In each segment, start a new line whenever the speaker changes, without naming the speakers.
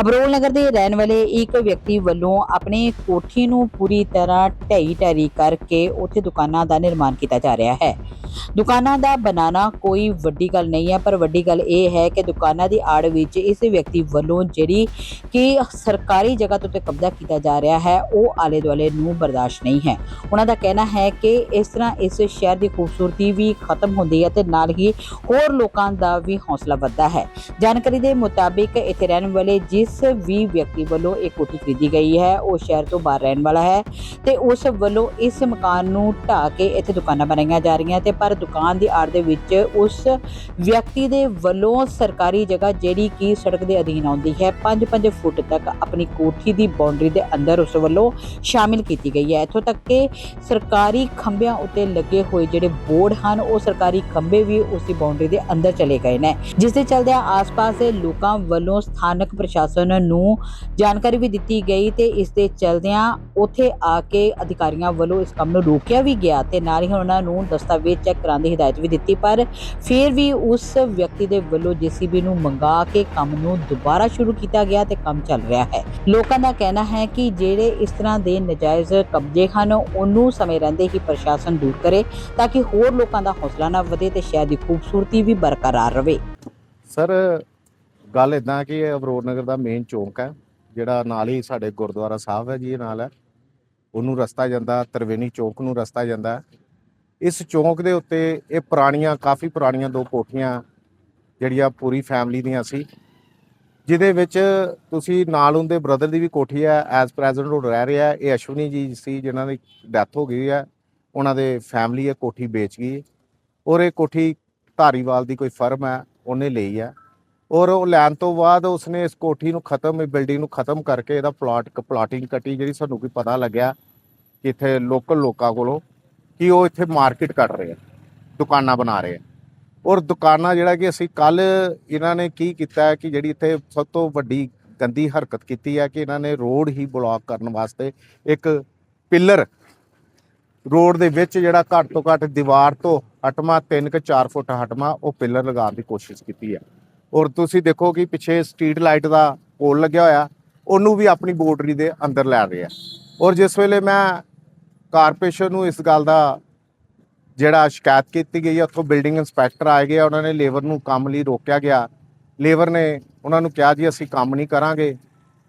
ਅਬਰੋਲ ਨਗਰ ਦੇ ਰਹਿਣ ਵਾਲੇ ਇੱਕ ਵਿਅਕਤੀ ਵੱਲੋਂ ਆਪਣੀ ਕੋਠੀ ਨੂੰ ਪੂਰੀ ਤਰ੍ਹਾਂ ਢਹਿ ਢੇਰੀ ਕਰਕੇ ਉੱਥੇ ਦੁਕਾਨਾਂ ਦਾ ਨਿਰਮਾਣ ਕੀਤਾ ਜਾ ਰਿਹਾ ਹੈ। ਦੁਕਾਨਾਂ ਦਾ ਬਣਾਉਣਾ ਕੋਈ ਵੱਡੀ ਗੱਲ ਨਹੀਂ ਹੈ, ਪਰ ਵੱਡੀ ਗੱਲ ਇਹ ਹੈ ਕਿ ਦੁਕਾਨਾਂ ਦੀ ਆੜ ਵਿੱਚ ਇਸ ਵਿਅਕਤੀ ਵੱਲੋਂ ਜਿਹੜੀ ਕਿ ਸਰਕਾਰੀ ਜਗ੍ਹਾ ਤੋਂ ਤੇ ਕਬਜ਼ਾ ਕੀਤਾ ਜਾ ਰਿਹਾ ਹੈ, ਉਹ ਆਲੇ ਦੁਆਲੇ ਨੂੰ ਬਰਦਾਸ਼ਤ ਨਹੀਂ ਹੈ। ਉਹਨਾਂ ਦਾ ਕਹਿਣਾ ਹੈ ਕਿ ਇਸ ਤਰ੍ਹਾਂ ਇਸ ਸ਼ਹਿਰ ਦੀ ਖੂਬਸੂਰਤੀ ਵੀ ਖਤਮ ਹੁੰਦੀ ਹੈ ਤੇ ਨਾਲ ਹੀ ਹੋਰ ਲੋਕਾਂ ਦਾ ਵੀ ਹੌਸਲਾ ਵੱਧਦਾ ਹੈ। ਜਾਣਕਾਰੀ ਦੇ ਮੁਤਾਬਿਕ ਇੱਥੇ ਰਹਿਣ ਵਾਲੇ ਜਿਸ ਵੀ ਵਿਅਕਤੀ ਵੱਲੋਂ ਇਹ ਕੋਠੀ ਖਰੀਦੀ ਗਈ ਹੈ। ਉਹ ਸ਼ਹਿਰ ਤੋਂ ਬਾਹਰ ਰਹਿਣ ਵਾਲਾ ਹੈ ਤੇ ਉਸ ਵੱਲੋਂ ਇਸ ਮਕਾਨ ਨੂੰ ਢਾਹ ਕੇ ਇੱਥੇ ਦੁਕਾਨਾਂ ਬਣਾਈਆਂ ਜਾ ਰਹੀਆਂ ਤੇ ਪਰ ਦੁਕਾਨ ਦੀ ਆੜ ਦੇ ਵਿੱਚ ਉਸ ਵਿਅਕਤੀ ਦੇ ਵੱਲੋਂ ਸਰਕਾਰੀ ਜਗ੍ਹਾ ਜਿਹੜੀ ਕਿ ਸੜਕ ਦੇ ਅਧੀਨ ਆਉਂਦੀ ਹੈ 5-5 ਫੁੱਟ ਤੱਕ ਆਪਣੀ ਕੋਠੀ ਦੀ ਬਾਉਂਡਰੀ ਦੇ ਅੰਦਰ ਉਸ ਵੱਲੋਂ ਸ਼ਾਮਿਲ ਕੀਤੀ ਗਈ ਹੈ। ਇੱਥੋਂ ਤੱਕ ਕਿ ਸਰਕਾਰੀ ਖੰਭਿਆਂ ਉੱਤੇ ਲੱਗੇ ਹੋਏ ਜਿਹੜੇ ਬੋਰਡ ਹਨ, ਉਹ ਸਰਕਾਰੀ ਖੰਭੇ ਵੀ ਉਸ ਦੀ ਬਾਉਂਡਰੀ ਦੇ ਅੰਦਰ ਚਲੇ ਗਏ ਨੇ। ਜਿਸ ਦੇ ਚਲਦਿਆਂ ਆਸ-ਪਾਸ ਦੇ ਲੋਕਾਂ ਵੱਲੋਂ ਸਥਾਨਕ ਪ੍ਰਸ਼ਾਸਨ ਨੂੰ ਜਾਣਕਾਰੀ ਵੀ ਦਿੱਤੀ ਗਈ ਤੇ ਇਸ ਦੇ ਚਲਦਿਆਂ ਉੱਥੇ ਆ ਕੇ ਅਧਿਕਾਰੀਆਂ ਵੱਲੋਂ ਇਸ ਕੰਮ ਨੂੰ ਰੋਕਿਆ ਵੀ ਗਿਆ ਤੇ ਨਾਲ ਹੀ ਉਹਨਾਂ ਨੂੰ ਦਸਤਾਵੇਜ਼ ਚੈੱਕ ਕਰਾਉਣ ਦੀ ਹਦਾਇਤ ਵੀ ਦਿੱਤੀ, ਪਰ ਫਿਰ ਵੀ ਉਸ ਵਿਅਕਤੀ ਦੇ ਵੱਲੋਂ ਜੀਸੀਬੀ ਨੂੰ ਮੰਗਾ ਕੇ ਕੰਮ ਨੂੰ ਦੁਬਾਰਾ ਸ਼ੁਰੂ ਕੀਤਾ ਗਿਆ ਤੇ ਕੰਮ ਚੱਲ ਰਿਹਾ ਹੈ। ਲੋਕਾਂ ਦਾ ਕਹਿਣਾ ਹੈ ਕਿ ਜਿਹੜੇ ਇਸ ਤਰ੍ਹਾਂ ਦੇ ਨਜਾਇਜ਼ ਕਬਜ਼ੇ ਹਨ, ਉਹਨੂੰ ਸਮੇਂ ਰਹਿੰਦੇ ਹੀ ਪ੍ਰਸ਼ਾਸਨ ਦੂਰ ਕਰੇ ਤਾਂ ਕਿ ਹੋਰ ਲੋਕਾਂ ਦਾ ਹੌਸਲਾ ਨਾ ਵਧੇ ਤੇ ਸ਼ਹਿਰ ਦੀ ਖੂਬਸੂਰਤੀ ਵੀ ਬਰਕਰਾਰ ਰਹੇ।
ਸਰ ਗੱਲ ਇਦਾਂ ਕਿ ਇਹ ਅਬਰੋਡ ਨਗਰ ਦਾ ਮੇਨ ਚੌਂਕ ਹੈ, ਜਿਹੜਾ ਨਾਲ ਹੀ ਸਾਡੇ ਗੁਰਦੁਆਰਾ ਸਾਹਿਬ ਹੈ ਜੀ, ਇਹ ਨਾਲ ਹੈ। ਉਹਨੂੰ ਰਸਤਾ ਜਾਂਦਾ ਤਰਵੇਨੀ ਚੌਂਕ ਨੂੰ ਰਸਤਾ ਜਾਂਦਾ ਇਸ ਚੌਂਕ ਦੇ ਉੱਤੇ ਇਹ ਪੁਰਾਣੀਆਂ, ਕਾਫੀ ਪੁਰਾਣੀਆਂ ਦੋ ਕੋਠੀਆਂ ਜਿਹੜੀਆਂ ਪੂਰੀ ਫੈਮਿਲੀ ਦੀਆਂ ਸੀ, ਜਿਹਦੇ ਵਿੱਚ ਤੁਸੀਂ ਨਾਲ ਉਹਦੇ ਬ੍ਰਦਰ ਦੀ ਵੀ ਕੋਠੀ ਹੈ ਐਜ਼ ਪ੍ਰੈਜੀਡੈਂਟ ਉਹ ਰਹਿ ਰਿਹਾ ਇਹ ਅਸ਼ਵਨੀ ਜੀ ਸੀ, ਜਿਨ੍ਹਾਂ ਦੀ ਡੈਥ ਹੋ ਗਈ ਹੈ। ਉਹਨਾਂ ਦੇ ਫੈਮਿਲੀ ਇਹ ਕੋਠੀ ਵੇਚ ਗਈ ਔਰ ਇਹ ਕੋਠੀ ਧਾਰੀਵਾਲ ਦੀ ਕੋਈ ਫਰਮ ਹੈ, ਉਹਨੇ ਲਈ ਹੈ। ਔਰ ਉਹ ਲੈਣ ਤੋਂ ਬਾਅਦ ਉਸਨੇ ਇਸ ਕੋਠੀ ਨੂੰ ਖਤਮ, ਇਹ ਬਿਲਡਿੰਗ ਨੂੰ ਖਤਮ ਕਰਕੇ ਇਹਦਾ ਪਲਾਟ ਪਲਾਟਿੰਗ ਕੱਟੀ ਜਿਹੜੀ ਸਾਨੂੰ ਕੋਈ ਪਤਾ ਲੱਗਿਆ ਕਿ ਇੱਥੇ ਲੋਕਲ ਲੋਕਾਂ ਕੋਲੋਂ ਕਿ ਉਹ ਇੱਥੇ ਮਾਰਕੀਟ ਕੱਢ ਰਹੇ ਆ, ਦੁਕਾਨਾਂ ਬਣਾ ਰਹੇ ਆ। ਔਰ ਦੁਕਾਨਾਂ ਜਿਹੜਾ ਕਿ ਅਸੀਂ ਕੱਲ ਇਹਨਾਂ ਨੇ ਕੀ ਕੀਤਾ ਕਿ ਜਿਹੜੀ ਇੱਥੇ ਸਭ ਤੋਂ ਵੱਡੀ ਗੰਦੀ ਹਰਕਤ ਕੀਤੀ ਹੈ ਕਿ ਇਹਨਾਂ ਨੇ ਰੋਡ ਹੀ ਬਲੌਕ ਕਰਨ ਵਾਸਤੇ ਇੱਕ ਪਿੱਲਰ ਰੋਡ ਦੇ ਵਿੱਚ ਜਿਹੜਾ ਘੱਟ ਤੋਂ ਘੱਟ ਦੀਵਾਰ ਤੋਂ ਹਟਮਾ 3 ਕਿ 4 ਫੁੱਟ ਹਟਮਾ ਉਹ ਪਿੱਲਰ ਲਗਾਉਣ ਦੀ ਕੋਸ਼ਿਸ਼ ਕੀਤੀ ਹੈ। ਔਰ ਤੁਸੀਂ ਦੇਖੋ ਕਿ ਪਿੱਛੇ ਸਟਰੀਟ ਲਾਈਟ ਦਾ ਪੋਲ ਲੱਗਿਆ ਹੋਇਆ, ਉਹਨੂੰ ਵੀ ਆਪਣੀ ਬਾਉਂਡਰੀ ਦੇ ਅੰਦਰ ਲੈ ਰਹੇ ਆ। ਔਰ ਜਿਸ ਵੇਲੇ ਮੈਂ ਕਾਰਪੋਰੇਸ਼ਨ ਨੂੰ ਇਸ ਗੱਲ ਦਾ ਜਿਹੜਾ ਸ਼ਿਕਾਇਤ ਕੀਤੀ ਗਈ ਹੈ ਉੱਥੋਂ ਬਿਲਡਿੰਗ ਇੰਸਪੈਕਟਰ ਆਏ ਗਏ ਉਹਨਾਂ ਨੇ ਲੇਬਰ ਨੂੰ ਕੰਮ ਲਈ ਰੋਕਿਆ ਗਿਆ। ਲੇਬਰ ਨੇ ਉਹਨਾਂ ਨੂੰ ਕਿਹਾ ਜੀ, ਅਸੀਂ ਕੰਮ ਨਹੀਂ ਕਰਾਂਗੇ।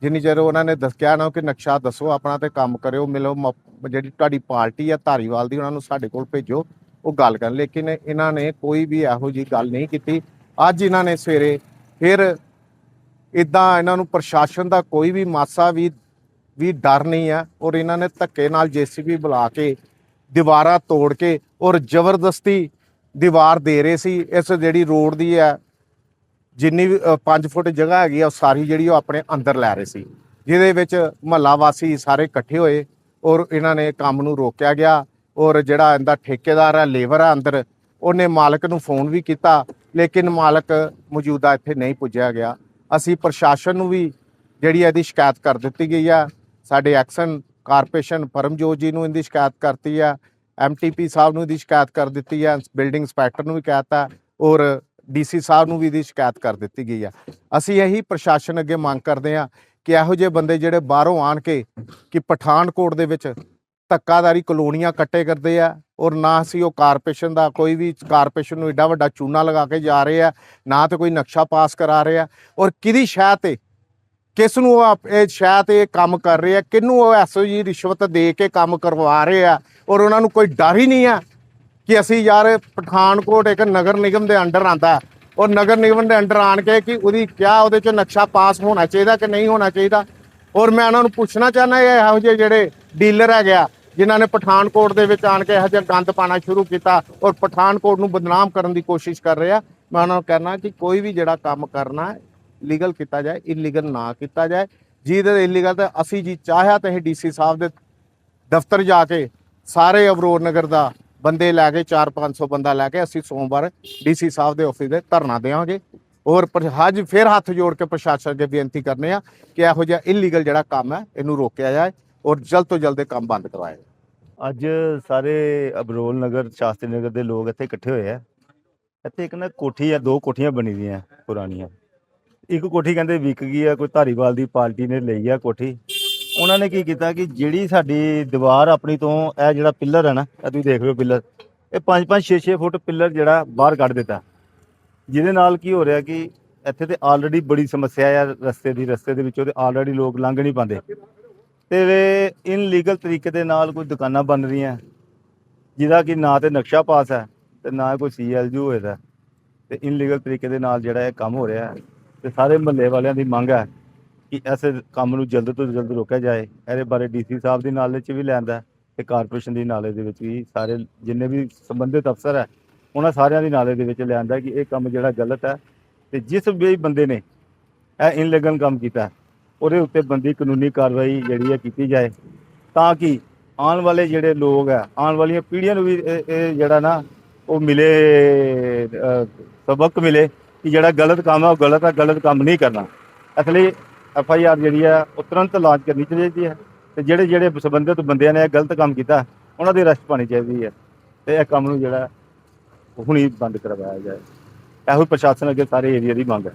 ਜਿੰਨੀ ਚਿਰ ਉਹਨਾਂ ਨੇ ਦੱਸਿਆ ਨਾ ਕਿ ਨਕਸ਼ਾ ਦੱਸੋ ਆਪਣਾ ਤੇ ਕੰਮ ਕਰਿਓ, ਮਿਲੋ, ਮ- ਜਿਹੜੀ ਤੁਹਾਡੀ ਪਾਰਟੀ ਆ, ਧਾਰੀਵਾਲ ਦੀ, ਉਹਨਾਂ ਨੂੰ ਸਾਡੇ ਕੋਲ ਭੇਜੋ, ਉਹ ਗੱਲ ਕਰਨ। ਲੇਕਿਨ ਇਹਨਾਂ ਨੇ ਕੋਈ ਵੀ ਇਹੋ ਜੀ ਗੱਲ ਨਹੀਂ ਕੀਤੀ। ਅੱਜ ਇਹਨਾਂ ਨੇ ਸਵੇਰੇ ਫਿਰ ਇਦਾਂ ਇਹਨਾਂ ਨੂੰ ਪ੍ਰਸ਼ਾਸਨ ਦਾ ਕੋਈ ਵੀ ਮਾਸਾ ਵੀ ਵੀ ਡਰ ਨਹੀਂ ਹੈ ਔਰ ਇਹਨਾਂ ਨੇ ਧੱਕੇ ਨਾਲ ਜੀਸੀਬੀ ਬੁਲਾ ਕੇ, ਦੀਵਾਰਾਂ ਤੋੜ ਕੇ ਔਰ ਜ਼ਬਰਦਸਤੀ ਦੀਵਾਰ ਦੇ ਰਹੇ ਸੀ। ਇਸ ਜਿਹੜੀ ਰੋਡ ਦੀ ਹੈ ਜਿੰਨੀ ਵੀ 5 ਫੁੱਟ ਜਗ੍ਹਾ ਹੈਗੀ ਆ, ਉਹ ਸਾਰੀ ਜਿਹੜੀ ਉਹ ਆਪਣੇ ਅੰਦਰ ਲੈ ਰਹੇ ਸੀ। ਜਿਹਦੇ ਵਿੱਚ ਮਹੱਲਾ ਵਾਸੀ ਸਾਰੇ ਇਕੱਠੇ ਹੋਏ ਔਰ ਇਹਨਾਂ ਨੇ ਕੰਮ ਨੂੰ ਰੋਕਿਆ ਗਿਆ ਔਰ ਜਿਹੜਾ ਇਹਦਾ ਠੇਕੇਦਾਰ ਹੈ ਲੇਬਰ ਹੈ ਅੰਦਰ, ਉਹਨੇ ਮਾਲਕ ਨੂੰ ਫੋਨ ਵੀ ਕੀਤਾ ਲੇਕਿਨ ਮਾਲਕ ਮੌਜੂਦਾ ਇੱਥੇ ਨਹੀਂ ਪੁੱਜਿਆ ਗਿਆ। ਅਸੀਂ ਪ੍ਰਸ਼ਾਸਨ ਨੂੰ ਵੀ ਜਿਹੜੀ ਇਹਦੀ ਸ਼ਿਕਾਇਤ ਕਰ ਦਿੱਤੀ ਗਈ ਆ। ਸਾਡੇ ਐਕਸ਼ਨ ਕਾਰਪੋਰੇਸ਼ਨ ਪਰਮਜੋਤ ਜੀ ਨੂੰ ਇਹਦੀ ਸ਼ਿਕਾਇਤ ਕਰਤੀ ਆ। ਐਮਟੀਪੀ ਸਾਹਿਬ ਨੂੰ ਇਹਦੀ ਸ਼ਿਕਾਇਤ ਕਰ ਦਿੱਤੀ ਆ। ਬਿਲਡਿੰਗ ਇੰਸਪੈਕਟਰ ਨੂੰ ਵੀ ਕਹਿਤਾ ਔਰ ਡੀਸੀ ਸਾਹਿਬ ਨੂੰ ਵੀ ਇਹਦੀ ਸ਼ਿਕਾਇਤ ਕਰ ਦਿੱਤੀ ਗਈ ਆ। ਅਸੀਂ ਇਹੀ ਪ੍ਰਸ਼ਾਸਨ ਅੱਗੇ ਮੰਗ ਕਰਦੇ ਆ ਕਿ ਇਹੋ ਜਿਹੇ ਬੰਦੇ ਜਿਹੜੇ ਬਾਹਰੋਂ ਆਣ ਕੇ ਕਿ ਪਠਾਨਕੋਟ ਦੇ ਵਿੱਚ ਧੱਕਾਦਾਰੀ ਕਲੋਨੀਆਂ ਕੱਟੇ ਕਰਦੇ ਆ, ਔਰ ਨਾ ਅਸੀਂ ਉਹ ਕਾਰਪੋਰੇਸ਼ਨ ਦਾ, ਕੋਈ ਵੀ ਕਾਰਪੋਰੇਸ਼ਨ ਨੂੰ ਏਡਾ ਵੱਡਾ ਚੂਨਾ ਲਗਾ ਕੇ ਜਾ ਰਹੇ ਆ, ਨਾ ਤੇ ਕੋਈ ਨਕਸ਼ਾ ਪਾਸ ਕਰਾ ਰਹੇ ਆ, ਔਰ ਕਿਹਦੀ ਸ਼ਾਇਦ ਤੇ? ਕਿਸ ਨੂੰ ਉਹ ਆਪ- ਇਹ ਸ਼ਾਇਦ ਇਹ ਕੰਮ ਕਰ ਰਹੇ ਆ? ਕਿਹਨੂੰ ਉਹ ਐਸਓ ਜੀ ਰਿਸ਼ਵਤ ਦੇ ਕੇ ਕੰਮ ਕਰਵਾ ਰਹੇ ਆ? ਔਰ ਉਹਨਾਂ ਨੂੰ ਕੋਈ ਡਰ ਹੀ ਨਹੀਂ ਆ ਕਿ ਅਸੀਂ ਯਾਰ ਪਠਾਨਕੋਟ ਇੱਕ ਨਗਰ ਨਿਗਮ ਦੇ ਅੰਡਰ ਆਂਦਾ, ਔਰ ਨਗਰ ਨਿਗਮ ਦੇ ਅੰਡਰ ਆਣ ਕੇ ਕਿ ਉਹਦੀ ਕਿਆ ਉਹਦੇ ਚ ਨਕਸ਼ਾ ਪਾਸ ਹੋਣਾ ਚਾਹੀਦਾ ਕਿ ਨਹੀਂ ਹੋਣਾ ਚਾਹੀਦਾ? ਔਰ ਮੈਂ ਉਹਨਾਂ ਨੂੰ ਪੁੱਛਣਾ ਚਾਹੁੰਦਾ ਇਹ ਇਹੋ ਜਿਹੇ ਜਿਹੜੇ ਡੀਲਰ ਹੈਗੇ ਆ, ਜਿਨ੍ਹਾਂ ਨੇ ਪਠਾਨਕੋਟ ਦੇ ਵਿੱਚ ਆਣ ਕੇ ਇਹੋ ਜਿਹਾ ਗੰਦ ਪਾਣਾ ਸ਼ੁਰੂ ਕੀਤਾ ਔਰ ਪਠਾਨਕੋਟ ਨੂੰ ਬਦਨਾਮ ਕਰਨ ਦੀ ਕੋਸ਼ਿਸ਼ ਕਰ ਰਹੇ ਆ, ਮੈਂ ਉਹਨਾਂ ਨੂੰ ਕਹਿਣਾ ਕਿ ਕੋਈ ਵੀ ਜਿਹੜਾ ਕੰਮ ਕਰਨਾ ਲੀਗਲ ਕੀਤਾ ਜਾਏ ਇਲੀਗਲ ਨਾ ਕੀਤਾ ਜਾਏ। ਜਿਹਦੇ ਇਲੀਗਲ ਤਾਂ ਅਸੀਂ ਜੀ ਚਾਹਿਆ ਤਾਂ ਇਹ ਡੀਸੀ ਸਾਹਿਬ ਦੇ ਦਫ਼ਤਰ ਜਾ ਕੇ ਸਾਰੇ ਅਵਰੋਡ ਨਗਰ ਦਾ ਬੰਦੇ ਲੈ ਕੇ 4-500 ਬੰਦਾ ਲੈ ਕੇ ਅਸੀਂ ਸੋਮਵਾਰ ਡੀਸੀ ਸਾਹਿਬ ਦੇ ਆਫਿਸ ਦੇ ਧਰਨਾ ਦੇਵਾਂਗੇ। ਔਰ ਅੱਜ ਫਿਰ ਹੱਥ ਜੋੜ ਕੇ ਪ੍ਰਸ਼ਾਸਨ ਅੱਗੇ ਬੇਨਤੀ ਕਰਨੇ ਆ ਕਿ ਇਹੋ ਜਿਹਾ ਇਲੀਗਲ ਜਿਹੜਾ ਕੰਮ ਹੈ, ਇਹਨੂੰ ਰੋਕਿਆ ਜਾਏ ਔਰ ਜਲਦ ਤੋਂ ਜਲਦ ਇਹ ਕੰਮ ਬੰਦ ਕਰਵਾਇਆ ਜਾਏ।
ਅੱਜ ਸਾਰੇ ਅਬਰੋਲ ਨਗਰ, ਸ਼ਾਸਤਰੀ ਨਗਰ ਦੇ ਲੋਕ ਇੱਥੇ ਇਕੱਠੇ ਹੋਏ ਆ। ਇੱਥੇ ਇੱਕ ਨਾ ਕੋਠੀ ਆ, ਦੋ ਕੋਠੀਆਂ ਬਣੀ ਦੀਆਂ ਪੁਰਾਣੀਆਂ। ਇੱਕ ਕੋਠੀ ਕਹਿੰਦੇ ਵਿਕ ਗਈ ਆ, ਕੋਈ ਧਾਰੀਵਾਲ ਦੀ ਪਾਰਟੀ ਨੇ ਲਈ ਆ ਕੋਠੀ। ਉਹਨਾਂ ਨੇ ਕੀ ਕੀਤਾ ਕਿ ਜਿਹੜੀ ਸਾਡੀ ਦੀਵਾਰ ਆਪਣੀ ਤੋਂ ਇਹ ਜਿਹੜਾ ਪਿੱਲਰ ਹੈ ਨਾ, ਇਹ ਤੁਸੀਂ ਦੇਖ ਰਹੇ ਹੋ ਪਿੱਲਰ। ਇਹ 5-5 6-6 ਫੁੱਟ ਪਿੱਲਰ ਜਿਹੜਾ ਬਾਹਰ ਕੱਢ ਦਿੱਤਾ। ਜਿਹਦੇ ਨਾਲ ਕੀ ਹੋ ਰਿਹਾ ਕਿ ਇੱਥੇ ਤੇ ਆਲਰੇਡੀ ਬੜੀ ਸਮੱਸਿਆ ਆ ਰਸਤੇ ਦੀ, ਰਸਤੇ ਦੇ ਵਿੱਚੋਂ ਤੇ ਆਲਰੇਡੀ ਲੋਕ ਲੰਘ ਨਹੀਂ ਪਾਉਂਦੇ। ਤੇ ਇਨਲੀਗਲ ਤਰੀਕੇ ਦੇ ਨਾਲ ਕੋਈ ਦੁਕਾਨਾਂ ਬਣ ਰਹੀਆਂ, ਜਿਹਦਾ ਕਿ ਨਾ ਤੇ ਨਕਸ਼ਾ ਪਾਸ ਹੈ ਤੇ ਨਾ ਕੋਈ ਸੀਐਲਯੂ ਹੋਏਦਾ ਤੇ ਇਨਲੀਗਲ ਤਰੀਕੇ ਦੇ ਨਾਲ ਜਿਹੜਾ ਇਹ ਕੰਮ ਹੋ ਰਿਹਾ ਹੈ ਤੇ ਸਾਰੇ ਮਹੱਲੇ ਵਾਲਿਆਂ ਦੀ ਮੰਗ ਹੈ ਕਿ ਇਸ ਕੰਮ ਨੂੰ ਜਲਦ ਤੋਂ ਜਲਦ ਰੋਕਿਆ ਜਾਏ। ਇਹਦੇ ਬਾਰੇ ਡੀਸੀ ਸਾਹਿਬ ਦੀ ਨਾਲੇ 'ਚ ਵੀ ਲੈਂਦਾ ਤੇ ਕਾਰਪੋਰੇਸ਼ਨ ਦੀ ਨਾਲੇ ਦੇ ਵਿੱਚ ਵੀ ਸਾਰੇ ਜਿੰਨੇ ਵੀ ਸੰਬੰਧਿਤ ਅਫਸਰ ਹੈ ਉਹਨਾਂ ਸਾਰਿਆਂ ਦੀ ਨਾਲੇ ਦੇ ਵਿੱਚ ਲਿਆਂਦਾ ਕਿ ਇਹ ਕੰਮ ਜਿਹੜਾ ਗਲਤ ਹੈ ਤੇ ਜਿਸ ਵੀ ਬੰਦੇ ਨੇ ਇਹ ਇਨਲੀਗਲ ਕੰਮ ਕੀਤਾ, ਉਹਦੇ ਉੱਤੇ ਬੰਦੀ ਕਾਨੂੰਨੀ ਕਾਰਵਾਈ ਜਿਹੜੀ ਹੈ ਕੀਤੀ ਜਾਏ। ਤਾਂ ਕਿ ਆਉਣ ਵਾਲੇ ਜਿਹੜੇ ਲੋਕ ਆ ਆਉਣ ਵਾਲੀਆਂ ਪੀੜ੍ਹੀਆਂ ਨੂੰ ਵੀ ਇਹ ਜਿਹੜਾ ਨਾ ਉਹ ਮਿਲੇ ਸਬਕ ਮਿਲੇ ਕਿ ਜਿਹੜਾ ਗਲਤ ਕੰਮ ਹੈ, ਉਹ ਗਲਤ ਹੈ, ਗਲਤ ਕੰਮ ਨਹੀਂ ਕਰਨਾ। ਇਸ ਲਈ ਐਫ ਆਈ ਆਰ ਜਿਹੜੀ ਹੈ, ਉਹ ਤੁਰੰਤ ਲਾਂਚ ਕਰਨੀ ਚਾਹੀਦੀ ਹੈ ਤੇ ਜਿਹੜੇ ਜਿਹੜੇ ਸੰਬੰਧਿਤ ਬੰਦਿਆਂ ਨੇ ਇਹ ਗਲਤ ਕੰਮ ਕੀਤਾ, ਉਹਨਾਂ ਦੀ ਅਰੈਸਟ ਪਾਣੀ ਚਾਹੀਦੀ ਹੈ ਤੇ ਇਹ ਕੰਮ ਨੂੰ ਜਿਹੜਾ ਹੁਣੀ ਬੰਦ ਕਰਵਾਇਆ ਜਾਏ। ਇਹੋ ਹੀ ਪ੍ਰਸ਼ਾਸਨ ਅੱਗੇ ਸਾਰੇ ਏਰੀਆ ਦੀ ਮੰਗ ਹੈ।